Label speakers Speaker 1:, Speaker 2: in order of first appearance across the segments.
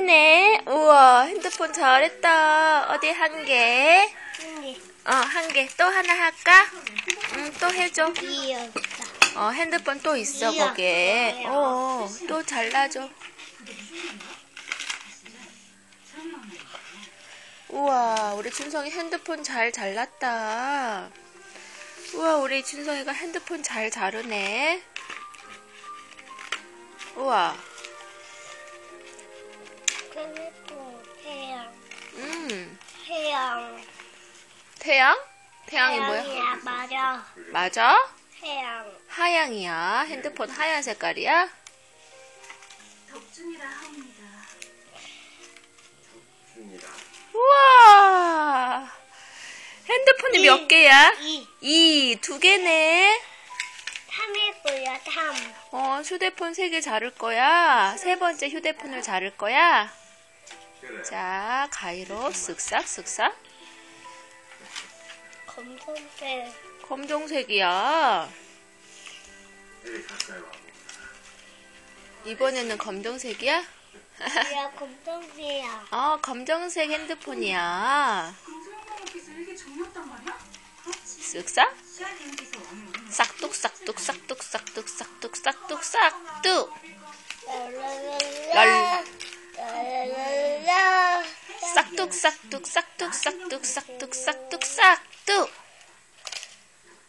Speaker 1: 네 우와, 핸드폰 잘했다. 어디 한 개?
Speaker 2: 여기
Speaker 1: 어, 한 개. 또 하나 할까? 응, 또 해줘. 어, 핸드폰 또 있어. 거기에. 어, 또 잘라줘. 우와, 우리 준성이 핸드폰 잘 잘랐다. 우와, 우리 준성이가 핸드폰 잘 자르네. 우와,
Speaker 2: 그리고 태양.
Speaker 1: 음,
Speaker 2: 태양.
Speaker 1: 태양? 태양이 뭐야?
Speaker 2: 태양이야, 맞아.
Speaker 1: 맞아?
Speaker 2: 태양.
Speaker 1: 하양이야. 핸드폰 하얀 색깔이야?
Speaker 3: 덕준이라 합니다.
Speaker 1: 우와! 핸드폰이
Speaker 2: 이.
Speaker 1: 몇 개야?
Speaker 2: 이.
Speaker 1: 이, 두 개네.
Speaker 2: 탐일 거야, 탐.
Speaker 1: 어, 휴대폰 세 개 자를 거야. 세 번째 휴대폰을 자를 거야. 자, 가위로 쓱싹, 쓱싹.
Speaker 2: 검정색.
Speaker 1: 검정색이야. 이번에는 검정색이야?
Speaker 2: 야, 검정색이야.
Speaker 1: 어, 검정색 핸드폰이야. 쓱싹. 싹둑, 싹둑, 싹둑, 싹둑, 싹둑, 싹둑, 싹둑.
Speaker 2: 랄랄랄라.
Speaker 1: 싹둑 싹둑 싹둑 싹둑 싹둑 싹둑 싹둑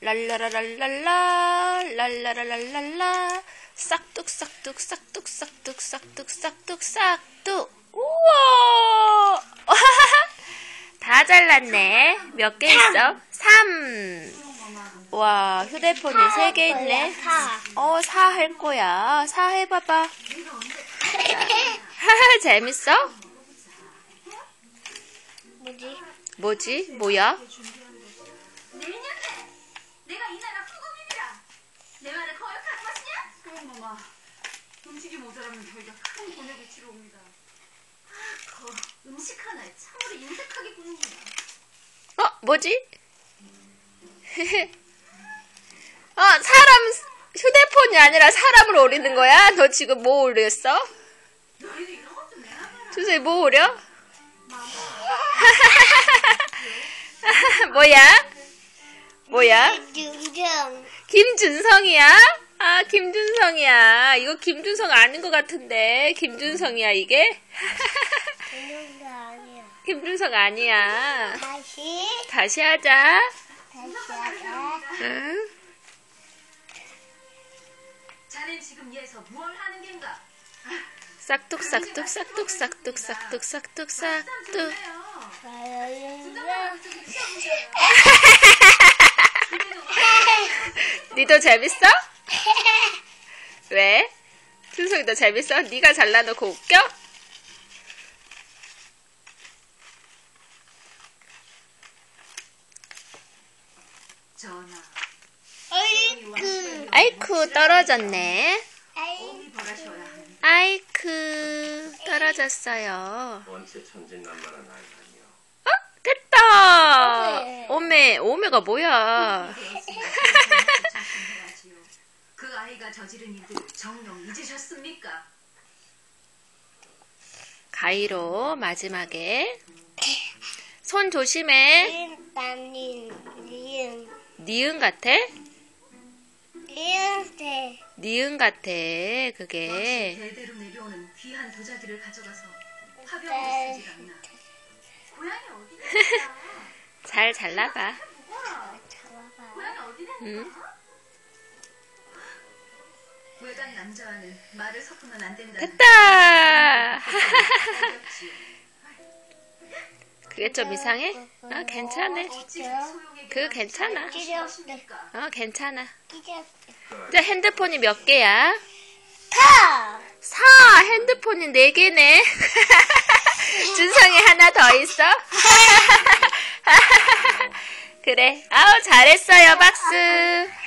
Speaker 1: 랄라라랄랄라 랄라라랄랄라 싹둑 싹둑 싹둑 싹둑 싹둑 싹둑 싹둑 우와 다 잘랐네 몇 개 있어? 3 와 휴대폰이 3개 있네
Speaker 2: 사.
Speaker 1: 어, 4 할 거야. 4 해봐봐. 재밌어?
Speaker 2: 뭐지?
Speaker 1: 뭐야?
Speaker 3: 음식이 모자라면 저희가 큰 곤욕을 치러 옵니다. 아, 거 음식 하나에 참으로 인색하게 구는구나.
Speaker 1: 어, 뭐지? 어, 사람, 휴대폰이 아니라 사람을 오리는 거야? 너 지금 뭐 오렸어?
Speaker 3: 너희도 이런 것좀 내놔봐라.
Speaker 1: 주세요, 뭐 오려? 뭐야? 뭐야?
Speaker 2: 윤정.
Speaker 1: 김준성이야? 아, 김준성이야. 이거 김준성 아닌 것 같은데. 김준성이야, 이게?
Speaker 2: 거 아니야.
Speaker 1: 김준성 아니야.
Speaker 2: 다시.
Speaker 1: 다시 하자.
Speaker 2: 다시 하자.
Speaker 1: 응?
Speaker 3: 자넨 지금 얘에서 뭘 하는 겐가?
Speaker 1: 싹둑, 싹둑, 싹둑, 싹둑, 싹둑, 싹둑, 싹둑.
Speaker 2: 랄랄랄라.
Speaker 1: 니도 재밌어? 왜? 준성이 너 재밌어? 네가 잘라놓고 웃겨?
Speaker 2: 어이쿠.
Speaker 1: 아이쿠 떨어졌네. 아이쿠 떨어졌어요. 어? 됐다. 오메 오메가 뭐야?
Speaker 3: 조심해야지요. 그 아이가 저지른 일들 정령 잊으셨습니까?
Speaker 1: 가위로 마지막에 손 조심해.
Speaker 2: 니은, 니은.
Speaker 1: 니은 같아?
Speaker 2: 니은색.
Speaker 1: 니은 같아 그게.
Speaker 3: 대대로 내려오는 귀한 도자기를 가져가서 화병을 쓰질 않나. 고향이 어디냐?
Speaker 1: 잘 잘라봐.
Speaker 2: 잡아봐.
Speaker 3: 고향이 어디냐?
Speaker 1: 응?
Speaker 3: 외간 남자와는 말을 섞으면 안 된다.
Speaker 1: 됐다. 그게 좀 이상해? 어, 괜찮네. 그거 괜찮아.
Speaker 2: 어,
Speaker 1: 괜찮아. 이제 핸드폰이 몇 개야?
Speaker 2: 타!
Speaker 1: 사! 핸드폰이 네 개네. 준성이 하나 더 있어? 그래. 아우, 잘했어요, 박수.